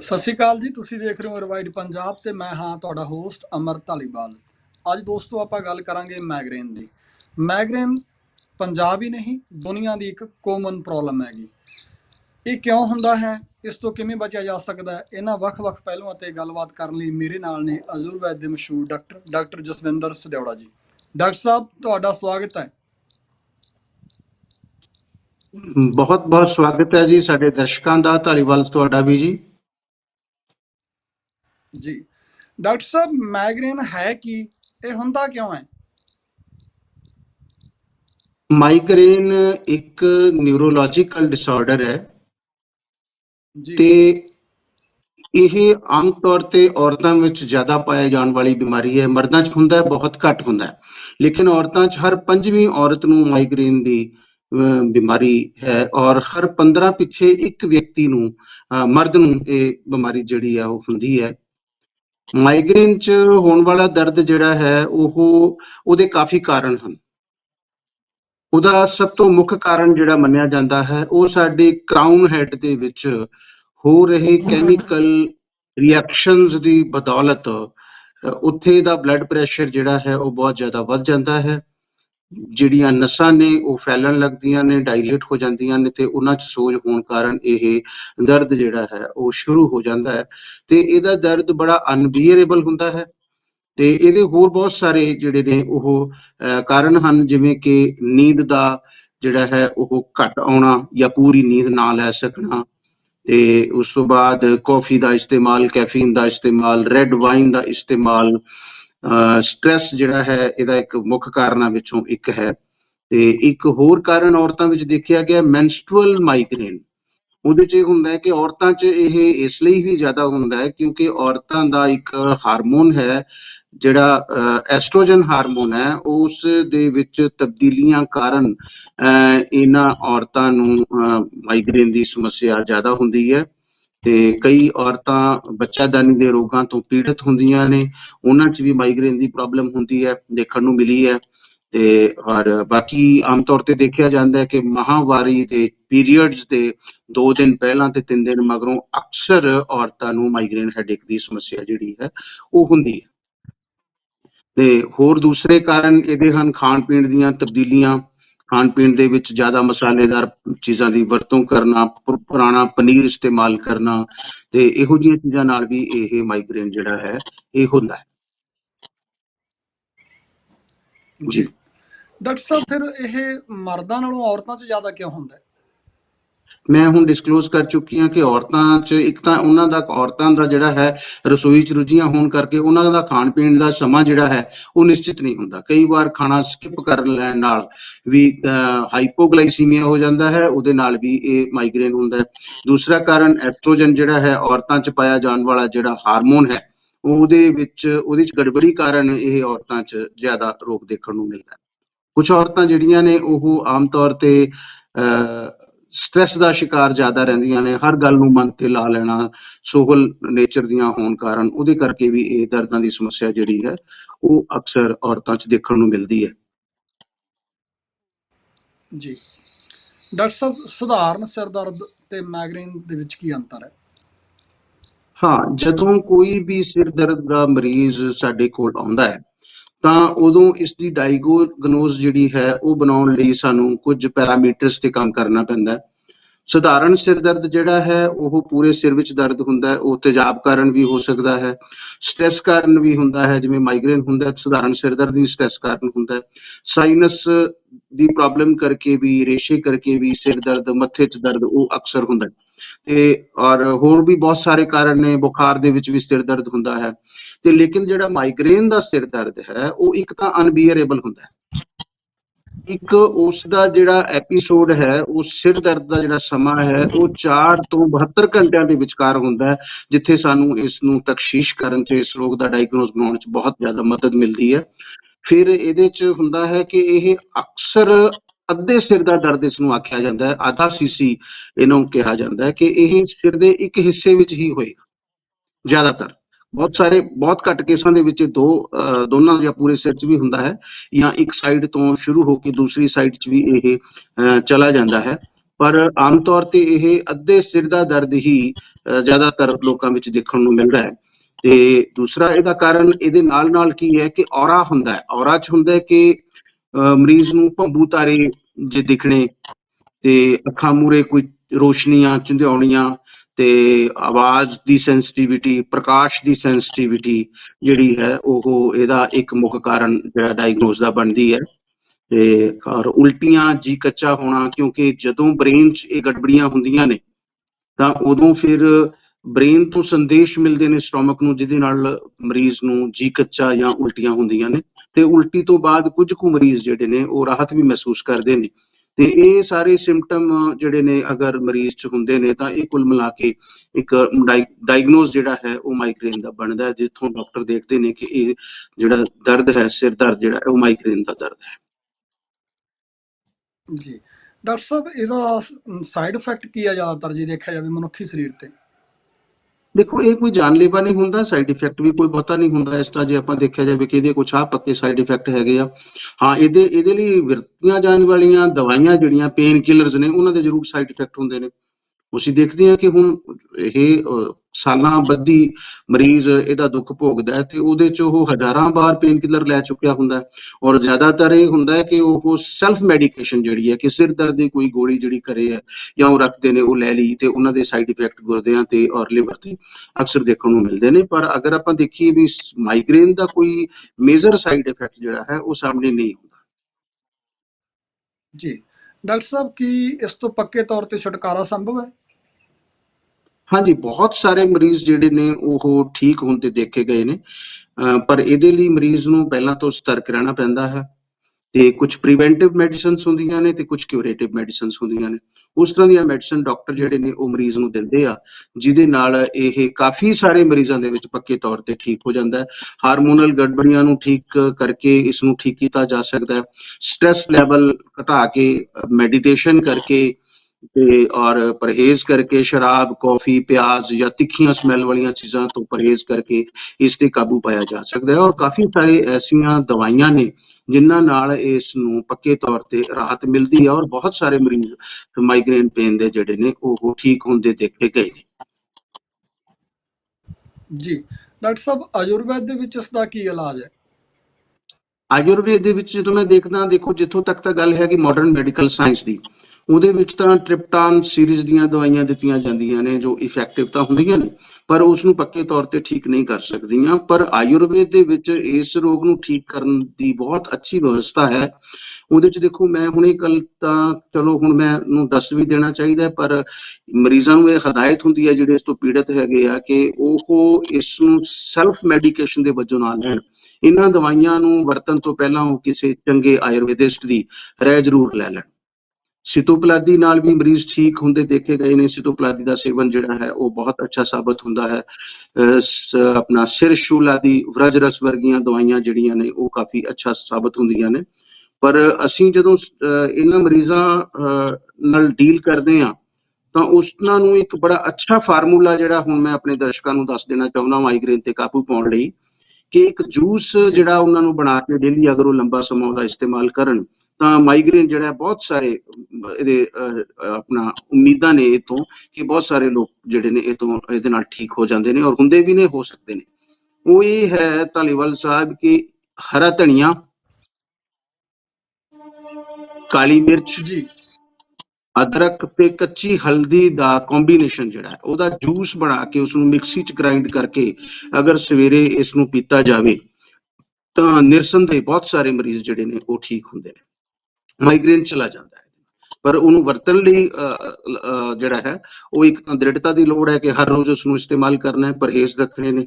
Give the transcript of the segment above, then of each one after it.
ਸਤਿ ਸ਼੍ਰੀ ਅਕਾਲ ਜੀ, ਤੁਸੀਂ ਦੇਖ ਰਹੇ ਹੋ ਰਿਵਾਈਡ ਪੰਜਾਬ ਤੇ ਮੈਂ ਹਾਂ ਤੁਹਾਡਾ ਹੋਸਟ ਅਮਰ ਧਾਲੀਵਾਲ। ਅੱਜ ਦੋਸਤੋ ਆਪਾਂ ਗੱਲ ਕਰਾਂਗੇ ਮਾਈਗ੍ਰੇਨ ਦੀ। ਮਾਈਗ੍ਰੇਨ ਪੰਜਾਬ ਹੀ ਨਹੀਂ, ਦੁਨੀਆ ਦੀ ਇੱਕ ਕਾਮਨ ਪ੍ਰੋਬਲਮ ਹੈਗੀ। ਇਹ ਕਿਉਂ ਹੁੰਦਾ ਹੈ? ਇਸ ਤੋਂ ਕਿਵੇਂ ਬਚਿਆ ਜਾ ਸਕਦਾ ਹੈ? ਇਹਨਾਂ ਵੱਖ-ਵੱਖ ਪਹਿਲੂਆਂ ਤੇ ਗੱਲਬਾਤ ਕਰਨ ਲਈ ਮੇਰੇ ਨਾਲ ਨੇ ਆਯੁਰਵੈਦ ਦੇ ਮਸ਼ਹੂਰ ਡਾਕਟਰ ਡਾਕਟਰ ਜਸਵਿੰਦਰ ਸਦਿਉੜਾ ਜੀ। ਡਾਕਟਰ ਸਾਹਿਬ, ਤੁਹਾਡਾ ਸਵਾਗਤ ਹੈ। ਬਹੁਤ ਬਹੁਤ ਸਵਾਗਤ ਹੈ ਜੀ ਸਾਡੇ ਦਰਸ਼ਕਾਂ ਦਾ, ਧਾਲੀਵਾਲ ਤੁਹਾਡਾ ਵੀ ਜੀ। ਜੀ। ਡਾਕਟਰ ਸਾਹਿਬ ਮਾਈਗ੍ਰੇਨ ਹੈ ਕੀ? ਇਹ ਹੁੰਦਾ ਕਿਉਂ ਹੈ? ਮਾਈਗ੍ਰੇਨ ਇੱਕ ਨਿਊਰੋਲੋਜੀਕਲ ਡਿਸਆਰਡਰ ਹੈ ਜੀ। ਤੇ ਇਹ ਆਮ ਤੌਰ ਤੇ ਔਰਤਾਂ ਵਿੱਚ ਜ਼ਿਆਦਾ ਪਾਇਆ ਜਾਣ ਵਾਲੀ ਬਿਮਾਰੀ ਹੈ। ਮਰਦਾਂ 'ਚ ਹੁੰਦਾ ਹੈ ਬਹੁਤ ਘੱਟ ਹੁੰਦਾ ਹੈ। ਲੇਕਿਨ ਔਰਤਾਂ 'ਚ ਹਰ ਪੰਜਵੀਂ ਔਰਤ ਨੂੰ ਮਾਈਗ੍ਰੇਨ ਦੀ ਬਿਮਾਰੀ ਹੈ ਔਰ ਹਰ 15 ਪਿੱਛੇ ਇੱਕ ਵਿਅਕਤੀ ਨੂੰ ਮਰਦ ਨੂੰ ਇਹ ਬਿਮਾਰੀ ਜਿਹੜੀ ਆ ਉਹ ਹੁੰਦੀ ਹੈ। ਮਾਈਗ੍ਰੇਨ 'ਚ ਹੋਣ ਵਾਲਾ ਦਰਦ ਜਿਹੜਾ ਹੈ, ਉਹ ਉਹਦੇ ਕਾਫੀ ਕਾਰਨ ਹਨ। ਉਹਦਾ ਸਭ ਤੋਂ ਮੁੱਖ ਕਾਰਨ ਜਿਹੜਾ ਮੰਨਿਆ ਜਾਂਦਾ ਹੈ, ਉਹ ਸਾਡੇ ਕਰਾਊਨ ਹੈਡ ਦੇ ਵਿੱਚ ਹੋ ਰਹੇ ਕੈਮੀਕਲ ਰਿਐਕਸ਼ਨਸ ਦੀ ਬਦੌਲਤ ਉੱਥੇ ਦਾ ਬਲੱਡ ਪ੍ਰੈਸ਼ਰ ਜਿਹੜਾ ਹੈ, ਉਹ ਬਹੁਤ ਜ਼ਿਆਦਾ ਵੱਧ ਜਾਂਦਾ ਹੈ। ਜਿਹੜੀਆਂ ਨਸਾਂ ਨੇ ਉਹ ਫੈਲਣ ਲੱਗਦੀਆਂ ਨੇ ਡਾਇਲੇਟ ਹੋ ਜਾਂਦੀਆਂ ਨੇ ਤੇ ਉਹਨਾਂ 'ਚ ਸੋਜ ਹੋਣ ਕਾਰਨ ਇਹ ਦਰਦ ਜਿਹੜਾ ਹੈ ਉਹ ਸ਼ੁਰੂ ਹੋ ਜਾਂਦਾ ਹੈ ਤੇ ਇਹਦਾ ਦਰਦ ਬੜਾ ਅਨਬੀਅਰੇਬਲ ਹੁੰਦਾ ਹੈ ਤੇ ਇਹਦੇ ਹੋਰ ਬਹੁਤ ਸਾਰੇ ਜਿਹੜੇ ਨੇ ਉਹ ਅਹ, ਕਾਰਨ ਹਨ ਜਿਵੇਂ ਕਿ ਨੀਂਦ ਦਾ ਜਿਹੜਾ ਹੈ ਉਹ ਘਟ ਆਉਣਾ ਜਾਂ ਪੂਰੀ ਨੀਂਦ ਨਾ ਲੈ ਸਕਣਾ ਤੇ ਉਸ ਤੋਂ ਬਾਅਦ ਕਾਫੀ ਦਾ ਇਸਤੇਮਾਲ ਕੈਫੀਨ ਦਾ ਇਸਤੇਮਾਲ ਰੈੱਡ ਵਾਈਨ ਦਾ ਇਸਤੇਮਾਲ ਸਟ੍ਰੈਸ ਜਿਹੜਾ ਹੈ, ਇਹਦਾ ਇੱਕ ਮੁੱਖ ਕਾਰਨਾਂ ਵਿੱਚੋਂ ਇੱਕ ਹੈ। ਤੇ ਇੱਕ ਹੋਰ ਕਾਰਨ ਔਰਤਾਂ ਵਿੱਚ ਦੇਖਿਆ ਗਿਆ ਮੈਂਸਟਰੂਅਲ ਮਾਈਗ੍ਰੇਨ ਉਹਦੇ 'ਚ ਇਹ ਹੁੰਦਾ ਹੈ ਕਿ ਔਰਤਾਂ 'ਚ ਇਹ ਇਸ ਲਈ ਵੀ ਜ਼ਿਆਦਾ ਹੁੰਦਾ ਹੈ ਕਿਉਂਕਿ ਔਰਤਾਂ ਦਾ ਇੱਕ ਹਾਰਮੋਨ ਹੈ, ਜਿਹੜਾ ਐਸਟ੍ਰੋਜਨ ਹਾਰਮੋਨ ਹੈ, ਉਸ ਦੇ ਵਿੱਚ ਤਬਦੀਲੀਆਂ ਕਾਰਨ ਇਹਨਾਂ ਔਰਤਾਂ ਨੂੰ ਮਾਈਗ੍ਰੇਨ ਦੀ ਸਮੱਸਿਆ ਜ਼ਿਆਦਾ ਹੁੰਦੀ ਹੈ। ਤੇ ਕਈ ਔਰਤਾਂ ਬੱਚਾਦਾਨੀ ਦੇ ਰੋਗਾਂ ਤੋਂ ਪੀੜਤ ਹੁੰਦੀਆਂ ਨੇ, ਉਹਨਾਂ 'ਚ ਵੀ ਮਾਈਗ੍ਰੇਨ ਦੀ ਪ੍ਰੋਬਲਮ ਹੁੰਦੀ ਹੈ, ਦੇਖਣ ਨੂੰ ਮਿਲੀ ਹੈ ਤੇ ਔਰ ਬਾਕੀ ਆਮ ਤੌਰ ਤੇ ਦੇਖਿਆ ਜਾਂਦਾ ਹੈ ਕਿ ਮਾਹਵਾਰੀ ਦੇ ਪੀਰੀਅਡਸ ਦੇ 2 ਦਿਨ ਪਹਿਲਾਂ ਤੇ 3 ਦਿਨ ਮਗਰੋਂ ਅਕਸਰ ਔਰਤਾਂ ਨੂੰ ਮਾਈਗ੍ਰੇਨ ਹੈਡੇਕ ਦੀ ਸਮੱਸਿਆ ਜਿਹੜੀ ਹੈ, ਉਹ ਹੁੰਦੀ ਹੈ। ਤੇ ਹੋਰ ਦੂਸਰੇ ਕਾਰਨ ਇਹਦੇ ਹਨ ਖਾਣ ਪੀਣ ਦੀਆਂ ਤਬਦੀਲੀਆਂ ਖਾਣ ਪੀਣ ਦੇ ਵਿੱਚ ਜ਼ਿਆਦਾ ਮਸਾਲੇਦਾਰ ਚੀਜ਼ਾਂ ਦੀ ਵਰਤੋਂ ਕਰਨਾ ਪੁਰਾਣਾ ਪਨੀਰ ਇਸਤੇਮਾਲ ਕਰਨਾ ਤੇ ਇਹੋ ਜਿਹੀਆਂ ਚੀਜ਼ਾਂ ਨਾਲ ਵੀ ਇਹ ਮਾਈਗ੍ਰੇਨ ਜਿਹੜਾ ਹੈ ਇਹ ਹੁੰਦਾ ਹੈ। ਜੀ। ਡਾਕਟਰ ਸਾਹਿਬ ਫਿਰ ਇਹ ਮਰਦਾਂ ਨਾਲੋਂ ਔਰਤਾਂ 'ਚ ਜ਼ਿਆਦਾ ਕਿਉਂ ਹੁੰਦਾ ਹੈ? ਮੈਂ ਹੁਣ ਡਿਸਕਲੋਜ਼ ਕਰ ਚੁੱਕੀ ਹਾਂ ਕਿ ਔਰਤਾਂ 'ਚ ਇੱਕ ਤਾਂ ਉਹਨਾਂ ਦਾ ਔਰਤਾਂ ਦਾ ਜਿਹੜਾ ਹੈ ਰਸੋਈ 'ਚ ਰੁਝੀਆਂ ਹੋਣ ਕਰਕੇ ਉਹਨਾਂ ਦਾ ਖਾਣ ਪੀਣ ਦਾ ਸਮਾਂ ਜਿਹੜਾ ਹੈ ਉਹ ਨਿਸ਼ਚਿਤ ਨਹੀਂ ਹੁੰਦਾ। ਕਈ ਵਾਰ ਖਾਣਾ ਸਕਿਪ ਕਰਨ ਲੈਣ ਨਾਲ ਵੀ ਹਾਈਪੋਗਲਾਈਸੀਮੀਆ ਹੋ ਜਾਂਦਾ ਹੈ, ਉਹਦੇ ਨਾਲ ਵੀ ਇਹ ਮਾਈਗ੍ਰੇਨ ਹੁੰਦਾ ਹੈ। ਦੂਸਰਾ ਕਾਰਨ ਐਸਟ੍ਰੋਜਨ ਜਿਹੜਾ ਹੈ ਔਰਤਾਂ 'ਚ ਪਾਇਆ ਜਾਣ ਵਾਲਾ ਜਿਹੜਾ ਹਾਰਮੋਨ ਹੈ, ਉਹਦੇ ਵਿੱਚ, ਉਹਦੇ 'ਚ ਗੜਬੜੀ ਕਾਰਨ ਇਹ ਔਰਤਾਂ 'ਚ ਜ਼ਿਆਦਾ ਰੋਗ ਦੇਖਣ ਨੂੰ ਮਿਲਦਾ ਹੈ। ਕੁਝ ਔਰਤਾਂ ਜਿਹੜੀਆਂ ਨੇ ਉਹ ਆਮ ਤੌਰ ਤੇ ਸਟ੍ਰੈਸ ਦਾ ਸ਼ਿਕਾਰ ਜ਼ਿਆਦਾ ਰਹਿੰਦੀਆਂ ਨੇ ਹਰ ਗੱਲ ਨੂੰ ਮਨ ਤੇ ਲਾ ਲੈਣਾ ਸੋਹਲ ਨੇਚਰ ਦੀਆਂ ਹੋਣ ਕਾਰਨ ਉਹਦੇ ਕਰਕੇ ਵੀ ਇਹ ਦਰਦਾਂ ਦੀ ਸਮੱਸਿਆ ਜਿਹੜੀ ਹੈ ਉਹ ਅਕਸਰ ਔਰਤਾਂ 'ਚ ਦੇਖਣ ਨੂੰ ਮਿਲਦੀ ਹੈ। ਜੀ। ਡਾਕਟਰ ਸਾਹਿਬ ਸਧਾਰਨ ਸਿਰ ਦਰਦ ਤੇ ਮਾਈਗ੍ਰੇਨ ਦੇ ਵਿੱਚ ਕੀ ਅੰਤਰ ਹੈ? ਹਾਂ ਜਦੋਂ ਕੋਈ ਵੀ ਸਿਰ ਦਰਦ ਦਾ ਮਰੀਜ਼ ਸਾਡੇ ਕੋਲ ਆਉਂਦਾ ਹੈ ਤਾਂ ਉਦੋਂ ਇਸ ਦੀ ਡਾਇਗਨੋਸ ਜਿਹੜੀ ਹੈ, ਉਹ ਬਣਾਉਣ ਲਈ ਸਾਨੂੰ ਕੁਝ ਪੈਰਾਮੀਟਰਸ ਤੇ ਕੰਮ ਕਰਨਾ ਪੈਂਦਾ ਹੈ। ਸਧਾਰਨ ਸਿਰ ਦਰਦ ਜਿਹੜਾ ਹੈ, ਉਹ ਪੂਰੇ ਸਿਰ ਵਿੱਚ ਦਰਦ ਹੁੰਦਾ ਹੈ, ਉਹ ਤੇਜ਼ਾਬ ਕਾਰਨ ਵੀ ਹੋ ਸਕਦਾ ਹੈ ਸਟ੍ਰੈਸ ਕਾਰਨ ਵੀ ਹੁੰਦਾ ਹੈ, ਜਿਵੇਂ ਮਾਈਗ੍ਰੇਨ ਹੁੰਦਾ ਹੈ, ਸਧਾਰਨ ਸਿਰ ਦਰਦ ਵੀ ਸਟ੍ਰੈਸ ਕਾਰਨ ਹੁੰਦਾ ਹੈ। ਸਾਈਨਸ ਦੀ ਪ੍ਰੋਬਲਮ ਕਰਕੇ ਵੀ ਰੇਸ਼ੇ ਕਰਕੇ ਵੀ ਸਿਰ ਦਰਦ, ਮੱਥੇ 'ਚ ਦਰਦ, ਉਹ ਅਕਸਰ ਹੁੰਦਾ ਹੈ। ਤੇ ਔਰ ਹੋਰ ਵੀ ਬਹੁਤ ਸਾਰੇ ਕਾਰਨ ਨੇ, ਬੁਖਾਰ ਦੇ ਵਿੱਚ ਵੀ ਸਿਰ ਦਰਦ ਹੁੰਦਾ ਹੈ। ਤੇ ਲੇਕਿਨ ਜਿਹੜਾ ਮਾਈਗ੍ਰੇਨ ਦਾ ਸਿਰ ਦਰਦ ਹੈ, ਉਹ ਇੱਕ ਤਾਂ ਅਨਬੀਅਰੇਬਲ ਹੁੰਦਾ ਹੈ। ਇੱਕ ਉਸ ਦਾ ਜਿਹੜਾ ਐਪੀਸੋਡ ਹੈ, ਉਹ ਸਿਰ ਦਰਦ ਦਾ ਜਿਹੜਾ ਸਮਾਂ ਹੈ, ਉਹ 4 ਤੋਂ 72 ਘੰਟਿਆਂ ਦੇ ਵਿਚਕਾਰ ਹੁੰਦਾ ਹੈ, ਜਿੱਥੇ ਸਾਨੂੰ ਇਸ ਨੂੰ ਤਕਸ਼ੀਸ਼ ਕਰਨ ਚ, ਇਸ ਰੋਗ ਦਾ ਡਾਇਗਨੋਸ ਬਣਾਉਣ ਚ ਬਹੁਤ ਜ਼ਿਆਦਾ ਮਦਦ ਮਿਲਦੀ ਹੈ। ਫਿਰ ਇਹਦੇ ਚ ਹੁੰਦਾ ਹੈ ਕਿ ਇਹ ਅਕਸਰ ਅੱਧੇ ਸਿਰ ਦਾ ਦਰਦ ਇਸ ਨੂੰ ਆਖਿਆ ਜਾਂਦਾ ਹੈ ਆਧਾ ਸੀਸੀ ਇਹਨੂੰ ਕਿਹਾ ਜਾਂਦਾ ਹੈ ਕਿ ਇਹ ਸਿਰ ਦੇ ਇੱਕ ਹਿੱਸੇ ਵਿੱਚ ਹੀ ਹੋਏਗਾ ਜ਼ਿਆਦਾਤਰ। ਬਹੁਤ ਸਾਰੇ ਬਹੁਤ ਘੱਟ ਕੇਸਾਂ ਦੇ ਵਿੱਚ ਦੋ ਦੋਨਾਂ ਜਾਂ ਪੂਰੇ ਸਿਰ 'ਚ ਵੀ ਹੁੰਦਾ ਹੈ ਜਾਂ ਇੱਕ ਸਾਈਡ ਤੋਂ ਸ਼ੁਰੂ ਹੋ ਕੇ ਦੂਸਰੀ ਸਾਈਡ 'ਚ ਵੀ ਇਹ ਅਹ, ਚਲਾ ਜਾਂਦਾ ਹੈ। ਪਰ ਆਮ ਤੌਰ ਤੇ ਇਹ ਅੱਧੇ ਸਿਰ ਦਾ ਦਰਦ ਹੀ ਅ, ਜ਼ਿਆਦਾਤਰ ਲੋਕਾਂ ਵਿੱਚ ਦੇਖਣ ਨੂੰ ਮਿਲਦਾ ਹੈ। ਤੇ ਦੂਸਰਾ ਇਹਦਾ ਕਾਰਨ ਇਹਦੇ ਨਾਲ ਨਾਲ ਕੀ ਹੈ ਕਿ ਔਰਾ ਹੁੰਦਾ ਹੈ। ਔਰਾ ਚ ਹੁੰਦਾ ਹੈ ਕਿ ਮਰੀਜ਼ ਨੂੰ ਭੰਬੂ ਤਾਰੇ ਜੇ ਦਿਖਣੇ ਤੇ ਅੱਖਾਂ ਮੂਰੇ ਕੋਈ ਰੋਸ਼ਨੀਆਂ ਚੰਦਿਆਉਣੀਆਂ ਤੇ ਆਵਾਜ਼ ਦੀ ਸੈਂਸਿਟੀਵਿਟੀ ਪ੍ਰਕਾਸ਼ ਦੀ ਸੈਂਸਿਟੀਵਿਟੀ ਜਿਹੜੀ ਹੈ ਉਹ ਇਹਦਾ ਇੱਕ ਮੁੱਖ ਕਾਰਨ ਜਿਹੜਾ ਡਾਇਗਨੋਸ ਦਾ ਬਣਦੀ ਹੈ। ਤੇ ਔਰ ਉਲਟੀਆਂ ਜੀ ਕੱਚਾ ਹੋਣਾ ਕਿਉਂਕਿ ਜਦੋਂ ਬ੍ਰੇਨ 'ਚ ਇਹ ਗੜਬੜੀਆਂ ਹੁੰਦੀਆਂ ਨੇ ਤਾਂ ਉਦੋਂ ਫਿਰ ਬ੍ਰੇਨ ਤੋਂ ਸੰਦੇਸ਼ ਮਿਲਦੇ ਨੇ ਸਟੋਮਕ ਨੂੰ, ਜਿਹਦੇ ਨਾਲ ਮਰੀਜ਼ ਨੂੰ ਜੀ ਕੱਚਾ ਜਾਂ ਉਲਟੀਆਂ ਹੁੰਦੀਆਂ ਨੇ। ਤੇ ਉਲਟੀ ਤੋਂ ਬਾਅਦ ਕੁਝ ਕੁ ਮਰੀਜ਼ ਜਿਹੜੇ ਨੇ, ਉਹ ਰਾਹਤ ਵੀ ਮਹਿਸੂਸ ਕਰਦੇ ਨੇ। ਤੇ ਇਹ ਸਾਰੇ ਸਿੰਪਟਮ ਜਿਹੜੇ ਨੇ, ਅਗਰ ਮਰੀਜ਼ 'ਚ ਹੁੰਦੇ ਨੇ, ਤਾਂ ਇਹ ਕੁੱਲ ਮਿਲਾ ਕੇ ਇੱਕ ਡਾਇਗਨੋਸ ਜਿਹੜਾ ਹੈ, ਉਹ ਮਾਈਗ੍ਰੇਨ ਦਾ ਬਣਦਾ ਹੈ, ਜਿੱਥੋਂ ਡਾਕਟਰ ਦੇਖਦੇ ਨੇ ਕਿ ਇਹ ਜਿਹੜਾ ਦਰਦ ਹੈ, ਸਿਰ ਦਰਦ ਜਿਹੜਾ ਉਹ ਮਾਈਗ੍ਰੇਨ ਦਾ ਦਰਦ ਹੈ। ਜੀ। ਡਾਕਟਰ ਸਾਹਿਬ, ਇਹਦਾ ਸਾਈਡ ਇਫੈਕਟ ਕੀ ਆ ਜ਼ਿਆਦਾਤਰ ਜੇ ਦੇਖਿਆ ਜਾਵੇ ਮਨੁੱਖੀ ਸਰੀਰ ਤੇ? ਦੇਖੋ, ਇਹ ਕੋਈ ਜਾਨਲੇਵਾ ਨਹੀਂ ਹੁੰਦਾ ਸਾਈਡ ਇਫੈਕਟ ਵੀ ਕੋਈ ਬਹੁਤਾ ਨਹੀਂ ਹੁੰਦਾ ਇਸ ਤਰ੍ਹਾਂ ਜੇ ਆਪਾਂ ਦੇਖਿਆ ਜਾਵੇ ਕਿ ਇਹਦੇ ਕੁਛ ਆ ਪੱਕੇ ਸਾਈਡ ਇਫੈਕਟ ਹੈਗੇ ਆ। ਹਾਂ, ਇਹਦੇ ਇਹਦੇ ਲਈ ਵਰਤੀਆਂ ਜਾਣ ਵਾਲੀਆਂ ਦਵਾਈਆਂ ਜਿਹੜੀਆਂ ਪੇਨ ਕਿਲਰਸ ਨੇ, ਉਹਨਾਂ ਦੇ ਜ਼ਰੂਰ ਸਾਈਡ ਇਫੈਕਟ ਹੁੰਦੇ ਨੇ। ਅਸੀਂ ਦੇਖਦੇ ਹਾਂ ਕਿ ਹੁਣ ਇਹ ਸਾਲਾਂ ਬੱਧੀ ਮਰੀਜ਼ ਇਹਦਾ ਦੁੱਖ ਭੋਗਦਾ ਹੈ ਤੇ ਉਹਦੇ ਚ ਉਹ ਹਜ਼ਾਰਾਂ ਵਾਰ ਪੇਨ ਕਿਲਰ ਲੈ ਚੁੱਕਿਆ ਹੁੰਦਾ ਔਰ ਜ਼ਿਆਦਾਤਰ ਇਹ ਹੁੰਦਾ ਹੈ ਕਿ ਉਹ ਸੈਲਫ ਮੈਡੀਕੇਸ਼ਨ ਜਿਹੜੀ ਹੈ ਕਿ ਸਿਰ ਦਰਦ ਦੀ ਕੋਈ ਗੋਲੀ ਜਿਹੜੀ ਕਰੇ ਹੈ ਜਾਂ ਉਹ ਰੱਖਦੇ ਨੇ ਉਹ ਲੈ ਲਈ ਤੇ ਉਹਨਾਂ ਦੇ ਸਾਈਡ ਇਫੈਕਟ ਗੁਰਦਿਆਂ ਤੇ ਔਰ ਲਿਵਰ ਤੇ ਅਕਸਰ ਦੇਖਣ ਨੂੰ ਮਿਲਦੇ ਨੇ, ਪਰ ਅਗਰ ਆਪਾਂ ਦੇਖੀਏ ਵੀ ਮਾਈਗ੍ਰੇਨ ਦਾ ਕੋਈ ਮੇਜਰ ਸਾਈਡ ਇਫੈਕਟ ਜਿਹੜਾ ਹੈ ਉਹ ਸਾਹਮਣੇ ਨਹੀਂ ਹੁੰਦਾ ਜੀ। ਡਾਕਟਰ ਸਾਹਿਬ, ਕੀ ਇਸ ਤੋਂ ਪੱਕੇ ਤੌਰ ਤੇ ਛੁਟਕਾਰਾ ਸੰਭਵ ਹੈ? ਹਾਂਜੀ, ਬਹੁਤ ਸਾਰੇ ਮਰੀਜ਼ ਜਿਹੜੇ ਨੇ, ਉਹ ਠੀਕ ਹੁੰਦੇ ਦੇਖੇ ਗਏ ਨੇ। ਅਹ ਪਰ ਇਹਦੇ ਲਈ ਮਰੀਜ਼ ਨੂੰ ਪਹਿਲਾਂ ਤੋਂ ਸਤਰਕ ਰਹਿਣਾ ਪੈਂਦਾ ਹੈ। ਤੇ ਕੁਝ ਪ੍ਰੀਵੈਂਟਿਵ ਮੈਡੀਸਿਨਸ ਹੁੰਦੀਆਂ ਨੇ ਤੇ ਕੁਝ ਕਿਉਰੇਟਿਵ ਮੈਡੀਸਿਨਸ ਹੁੰਦੀਆਂ ਨੇ। ਉਸ ਤਰ੍ਹਾਂ ਦੀਆਂ ਮੈਡੀਸਨ ਡਾਕਟਰ ਜਿਹੜੇ ਨੇ ਉਹ ਮਰੀਜ਼ ਨੂੰ ਦਿੰਦੇ ਆ, ਜਿਹਦੇ ਨਾਲ ਇਹ ਕਾਫੀ ਸਾਰੇ ਮਰੀਜ਼ਾਂ ਦੇ ਵਿੱਚ ਪੱਕੇ ਤੌਰ ਤੇ ਠੀਕ ਹੋ ਜਾਂਦਾ ਹੈ। ਹਾਰਮੋਨਲ ਗੜਬੜੀਆਂ ਨੂੰ ਠੀਕ ਕਰਕੇ ਇਸ ਨੂੰ ਠੀਕ ਕੀਤਾ ਜਾ ਸਕਦਾ ਹੈ। ਸਟ੍ਰੈਸ ਲੈਵਲ ਘਟਾ ਕੇ ਮੈਡੀਟੇਸ਼ਨ ਕਰਕੇ ਤੇ ਔਰ ਪਰਹੇਜ਼ ਕਰਕੇ, ਸ਼ਰਾਬ, ਕੌਫੀ, ਪਿਆਜ਼ ਜਾਂ ਤਿੱਖੀਆਂ ਸਮੈਲ ਵਾਲੀਆਂ ਚੀਜ਼ਾਂ ਤੋਂ ਪਰਹੇਜ਼ ਕਰਕੇ ਇਸ ਤੇ ਕਾਬੂ ਪਾਇਆ ਜਾ ਸਕਦਾ ਹੈ। ਔਰ ਕਾਫੀ ਸਾਰੇ ਐਸੀਆਂ ਦਵਾਈਆਂ ਨੇ ਜਿਨ੍ਹਾਂ ਨਾਲ ਇਸ ਨੂੰ ਪੱਕੇ ਤੌਰ ਤੇ ਰਾਹਤ ਮਿਲਦੀ ਹੈ ਔਰ ਬਹੁਤ ਸਾਰੇ ਮਰੀਜ਼ ਮਾਈਗ੍ਰੇਨ ਪੇਨ ਦੇ ਜਿਹੜੇ ਨੇ ਉਹ ਠੀਕ ਹੁੰਦੇ ਦੇਖੇ ਗਏ ਨੇ। ਜੀ ਡਾਕਟਰ ਸਾਹਿਬ ਆਯੁਰਵੈਦ ਦੇ ਵਿੱਚ ਇਸ ਦਾ ਕੀ ਇਲਾਜ ਹੈ? ਆਯੁਰਵੇਦ ਦੇ ਵਿੱਚ ਜਦੋਂ ਮੈਂ ਦੇਖਦਾ ਦੇਖੋ ਜਿੱਥੋਂ ਤੱਕ ਤਾਂ ਗੱਲ ਹੈ ਕਿ ਮਾਡਰਨ ਮੈਡੀਕਲ ਸਾਇੰਸ ਦੀ। ਉਹਦੇ ਵਿੱਚ ਤਾਂ ਟ੍ਰਿਪਟਾਨ ਸੀਰੀਜ਼ ਦੀਆਂ ਦਵਾਈਆਂ ਦਿੱਤੀਆਂ ਜਾਂਦੀਆਂ ਨੇ ਜੋ ਇਫੈਕਟਿਵ ਤਾਂ ਹੁੰਦੀਆਂ ਨੇ, ਪਰ ਉਸ ਨੂੰ ਪੱਕੇ ਤੌਰ ਤੇ ਠੀਕ ਨਹੀਂ ਕਰ ਸਕਦੀਆਂ। ਪਰ ਆਯੁਰਵੇਦ ਦੇ ਵਿੱਚ ਇਸ ਰੋਗ ਨੂੰ ਠੀਕ ਕਰਨ ਦੀ ਬਹੁਤ ਅੱਛੀ ਵਿਵਸਥਾ ਹੈ। ਉਹਦੇ ਚ ਦੇਖੋ, ਮੈਂ ਹੁਣੇ ਕੱਲ ਤਾਂ, ਚਲੋ ਹੁਣ ਮੈਂ ਨੂੰ ਦੱਸ ਵੀ ਦੇਣਾ ਚਾਹੀਦਾ ਪਰ ਮਰੀਜ਼ਾਂ ਨੂੰ ਇਹ ਹਦਾਇਤ ਹੁੰਦੀ ਹੈ, ਜਿਹੜੇ ਇਸ ਤੋਂ ਪੀੜਤ ਹੈਗੇ ਆ, ਕਿ ਉਹ ਇਸ ਨੂੰ ਸੈਲਫ ਮੈਡੀਕੇਸ਼ਨ ਦੇ ਵਜੋਂ ਨਾ ਲੈਣ। ਇਹਨਾਂ ਦਵਾਈਆਂ ਨੂੰ ਵਰਤਣ ਤੋਂ ਪਹਿਲਾਂ ਉਹ ਕਿਸੇ ਚੰਗੇ ਆਯੁਰਵੇਦਿਸਟ ਦੀ ਰਾਏ ਜ਼ਰੂਰ ਲੈ ਲੈਣ। ਸਿਤੋਪਲਾਦੀ ਨਾਲ ਵੀ ਮਰੀਜ਼ ਠੀਕ ਹੁੰਦੇ ਦੇਖੇ ਗਏ ਨੇ। ਸਿਤੋਪਲਾਦੀ ਦਾ ਸੇਵਨ ਜਿਹੜਾ ਹੈ, ਉਹ ਬਹੁਤ ਅੱਛਾ ਸਾਬਤ ਹੁੰਦਾ ਹੈ। ਆਪਣਾ ਸਿਰ ਸ਼ੂਲਾਦੀ ਵਰਜ ਰਸ ਵਰਗੀਆਂ ਦਵਾਈਆਂ ਜਿਹੜੀਆਂ ਨੇ, ਉਹ ਕਾਫੀ ਅੱਛਾ ਸਾਬਤ ਹੁੰਦੀਆਂ ਨੇ। ਪਰ ਅਸੀਂ ਜਦੋਂ ਇਹਨਾਂ ਮਰੀਜ਼ਾਂ ਨਾਲ ਡੀਲ ਕਰਦੇ ਆ ਤਾਂ ਉਸਨਾਂ ਨੂੰ ਇੱਕ ਬੜਾ ਅੱਛਾ ਫਾਰਮੂਲਾ ਜਿਹੜਾ ਹੁਣ ਮੈਂ ਆਪਣੇ ਦਰਸ਼ਕਾਂ ਨੂੰ ਦੱਸ ਦੇਣਾ ਚਾਹੁੰਦਾ ਮਾਈਗ੍ਰੇਨ ਤੇ ਕਾਬੂ ਪਾਉਣ ਲਈ, ਕਿ ਇੱਕ ਜੂਸ ਜਿਹੜਾ ਉਹਨਾਂ ਨੂੰ ਬਣਾ ਕੇ ਡੇਲੀ ਅਗਰ ਉਹ ਲੰਬਾ ਸਮਾਂ ਉਹਦਾ ਇਸਤੇਮਾਲ ਕਰਨ ਤਾਂ ਮਾਈਗ੍ਰੇਨ ਜਿਹੜਾ ਬਹੁਤ ਸਾਰੇ ਇਹਦੇ ਆਪਣਾ ਉਮੀਦਾਂ ਨੇ ਇਹ ਤੋਂ ਕਿ ਬਹੁਤ ਸਾਰੇ ਲੋਕ ਜਿਹੜੇ ਨੇ ਇਹ ਤੋਂ ਇਹਦੇ ਨਾਲ ਠੀਕ ਹੋ ਜਾਂਦੇ ਨੇ ਔਰ ਹੁੰਦੇ ਵੀ ਨੇ ਹੋ ਸਕਦੇ ਨੇ। ਉਹ ਇਹ ਹੈ ਧਾਲੀਵਾਲ ਸਾਹਿਬ ਕਿ ਹਰਾ ਧਨੀਆ ਕਾਲੀ ਮਿਰਚ ਜੀ। ਅਦਰਕ ਤੇ ਕੱਚੀ ਹਲਦੀ ਦਾ ਕੰਬੀਨੇਸ਼ਨ ਜਿਹੜਾ ਹੈ ਉਹਦਾ ਜੂਸ ਬਣਾ ਕੇ ਉਸ ਨੂੰ ਮਿਕਸੀ ਚ ਗ੍ਰਾਈਂਡ ਕਰਕੇ ਅਗਰ ਸਵੇਰੇ ਇਸ ਨੂੰ ਪੀਤਾ ਜਾਵੇ ਤਾਂ ਨਿਰਸੰਦੇਹ ਬਹੁਤ ਸਾਰੇ ਮਰੀਜ਼ ਜਿਹੜੇ ਨੇ ਉਹ ਠੀਕ ਹੁੰਦੇ ਨੇ। ਮਾਈਗ੍ਰੇਨ ਚਲਾ ਜਾਂਦਾ ਹੈ। ਪਰ ਉਹਨੂੰ ਵਰਤਣ ਲਈ ਜਿਹੜਾ ਹੈ, ਉਹ ਇੱਕ ਤਾਂ ਦ੍ਰਿੜਤਾ ਦੀ ਲੋੜ ਹੈ ਕਿ ਹਰ ਰੋਜ਼ ਉਸ ਨੂੰ ਇਸਤੇਮਾਲ ਕਰਨਾ ਹੈ, ਪਰਹੇਜ਼ ਰੱਖਣੇ ਨੇ।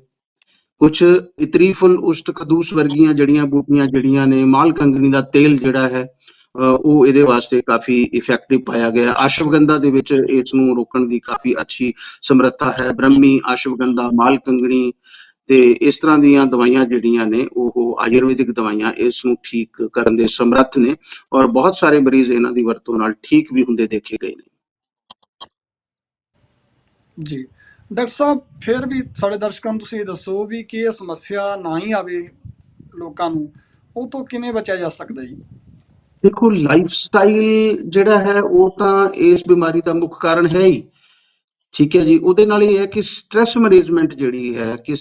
ਕੁਝ ਇਤਰੀ ਫੁੱਲ ਉਸਤ ਕਦੂਸ ਵਰਗੀਆਂ ਜੜੀਆਂ ਬੂਟੀਆਂ ਜਿਹੜੀਆਂ ਨੇ ਮਾਲ ਕੰਗਣੀ ਦਾ ਤੇਲ ਜਿਹੜਾ ਹੈ ਉਹ ਇਹਦੇ ਵਾਸਤੇ ਕਾਫੀ ਇਫੈਕਟਿਵ ਪਾਇਆ ਗਿਆ ਆਸ਼ਵਗੰਧਾ ਦੇ ਵਿੱਚ ਇਸ ਨੂੰ ਰੋਕਣ ਦੀ ਕਾਫੀ ਅੱਛੀ ਸਮਰੱਥਾ ਹੈ। ਬ੍ਰਹਮੀ ਆਸ਼ਵਗੰਧਾ ਮਾਲ ਕੰਗਣੀ ਤੇ ਇਸ ਤਰ੍ਹਾਂ ਦੀਆਂ ਦਵਾਈਆਂ ਜਿਹੜੀਆਂ ਨੇ ਉਹ ਆਯੁਰਵੈਦਿਕ ਦਵਾਈਆਂ ਇਸ ਨੂੰ ਠੀਕ ਕਰਨ ਦੇ ਸਮਰੱਥ ਨੇ ਔਰ ਬਹੁਤ ਸਾਰੇ ਮਰੀਜ਼ ਇਹਨਾਂ ਦੀ ਵਰਤੋਂ ਨਾਲ ਠੀਕ ਵੀ ਹੁੰਦੇ ਦੇਖੇ ਗਏ ਨੇ। ਜੀ। ਡਾਕਟਰ ਸਾਹਿਬ ਫਿਰ ਵੀ ਸਾਡੇ ਦਰਸ਼ਕਾਂ ਨੂੰ ਤੁਸੀਂ ਇਹ ਦੱਸੋ ਵੀ ਕਿ ਇਹ ਸਮੱਸਿਆ ਨਾ ਹੀ ਆਵੇ ਲੋਕਾਂ ਨੂੰ ਉਹ ਤੋਂ ਕਿਵੇਂ ਬਚਿਆ ਜਾ ਸਕਦਾ ਜੀ? ਦੇਖੋ ਲਾਈਫ ਸਟਾਈਲ ਜਿਹੜਾ ਹੈ ਉਹ ਤਾਂ ਇਸ ਬਿਮਾਰੀ ਦਾ ਮੁੱਖ ਕਾਰਨ ਹੈ ਹੀ। ਠੀਕ ਹੈ ਜੀ, ਉਹਦੇ ਨਾਲ ਇਹ ਹੈ ਕਿ ਸਟ੍ਰੈਸ ਮੈਨੇਜਮੈਂਟ ਜਿਹੜੀ ਹੈ ਕਿ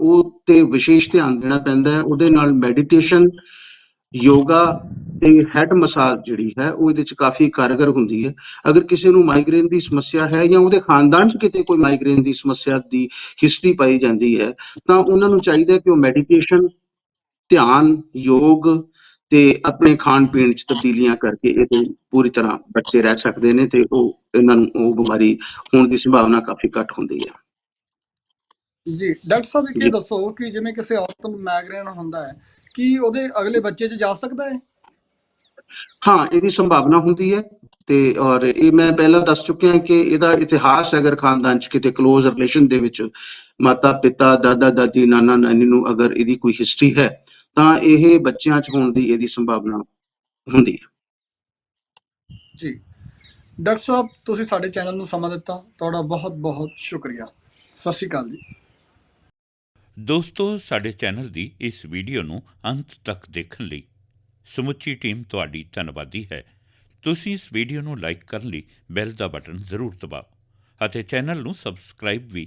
ਉਹ ਤੇ ਵਿਸ਼ੇਸ਼ ਧਿਆਨ ਦੇਣਾ ਪੈਂਦਾ ਹੈ, ਉਹਦੇ ਨਾਲ ਮੈਡੀਟੇਸ਼ਨ ਯੋਗਾ ਤੇ ਹੈਡ ਮਸਾਜ ਜਿਹੜੀ ਹੈ, ਉਹ ਇਹਦੇ ਚ ਕਾਫੀ ਕਾਰਗਰ ਹੁੰਦੀ ਹੈ। ਅਗਰ ਕਿਸੇ ਨੂੰ ਮਾਈਗ੍ਰੇਨ ਦੀ ਸਮੱਸਿਆ ਹੈ ਜਾਂ ਉਹਦੇ ਖਾਨਦਾਨ ਚ ਕਿਤੇ ਕੋਈ ਮਾਈਗ੍ਰੇਨ ਦੀ ਸਮੱਸਿਆ ਦੀ ਹਿਸਟਰੀ ਪਾਈ ਜਾਂਦੀ ਹੈ, ਤਾਂ ਉਹਨਾਂ ਨੂੰ ਚਾਹੀਦਾ ਕਿ ਉਹ ਮੈਡੀਟੇਸ਼ਨ ਧਿਆਨ, ਯੋਗ ਤੇ ਆਪਣੇ ਖਾਣ ਪੀਣ ਚ ਤਬਦੀਲੀਆਂ ਕਰਕੇ ਇਹ ਤੋਂ ਪੂਰੀ ਤਰ੍ਹਾਂ ਬੱਚੇ ਰਹਿ ਸਕਦੇ ਨੇ ਤੇ ਉਹ ਇਹਨਾਂ ਨੂੰ ਉਹ ਬਿਮਾਰੀ ਹੋਣ ਦੀ ਸੰਭਾਵਨਾ ਕਾਫੀ ਘੱਟ ਹੁੰਦੀ ਹੈ ਜੀ ਡਾਕਟਰ ਸਾਹਿਬ। ਇਹ ਦੱਸੋ ਕਿ ਜਿਵੇਂ ਕਿਸੇ ਔਰਤ ਨੂੰ ਮਾਈਗ੍ਰੇਨ ਹੁੰਦਾ ਹੈ ਕੀ ਉਹਦੇ ਅਗਲੇ ਬੱਚੇ 'ਚ ਜਾ ਸਕਦਾ ਹੈ ਹਾਂ ਇਹਦੀ ਸੰਭਾਵਨਾ ਹੁੰਦੀ ਹੈ ਤੇ ਔਰ ਇਹ ਮੈਂ ਪਹਿਲਾਂ ਦੱਸ ਚੁੱਕਿਆ ਕਿ ਇਹਦਾ ਇਤਿਹਾਸ ਅਗਰ ਖਾਨਦਾਨ ਚ ਕਿਤੇ ক্লোਜ਼ ਰਿਲੇਸ਼ਨ ਦੇ ਵਿੱਚ ਮਾਤਾ ਪਿਤਾ ਦਾਦਾ ਦਾਦੀ ਨਾਨਾ ਨਾਨੀ ਨੂੰ ਅਗਰ ਇਹਦੀ ਕੋਈ ਹਿਸਟਰੀ ਹੈ ਤਾਂ ਇਹ ਬੱਚਿਆਂ ਚ ਹੋਣ ਦੀ ਇਹਦੀ ਸੰਭਾਵਨਾ ਹੁੰਦੀ ਹੈ। ਜੀ। ਡਾਕਟਰ ਸਾਹਿਬ ਤੁਸੀਂ ਸਾਡੇ ਚੈਨਲ ਨੂੰ ਸਮਾਂ ਦਿੱਤਾ। ਤੁਹਾਡਾ ਬਹੁਤ ਬਹੁਤ ਸ਼ੁਕਰੀਆ। ਸਤਿ ਸ਼੍ਰੀ ਅਕਾਲ ਜੀ। ਦੋਸਤੋ ਸਾਡੇ ਚੈਨਲ ਦੀ ਇਸ ਵੀਡੀਓ ਨੂੰ ਅੰਤ ਤੱਕ ਦੇਖਣ ਲਈ ਸਮੁੱਚੀ ਟੀਮ ਤੁਹਾਡੀ ਧੰਨਵਾਦੀ ਹੈ। ਤੁਸੀਂ ਇਸ ਵੀਡੀਓ ਨੂੰ ਲਾਈਕ ਕਰਨ ਲਈ ਬੈਲ ਦਾ ਬਟਨ ਜ਼ਰੂਰ ਦਬਾਓ ਅਤੇ ਚੈਨਲ ਨੂੰ ਸਬਸਕ੍ਰਾਈਬ ਵੀ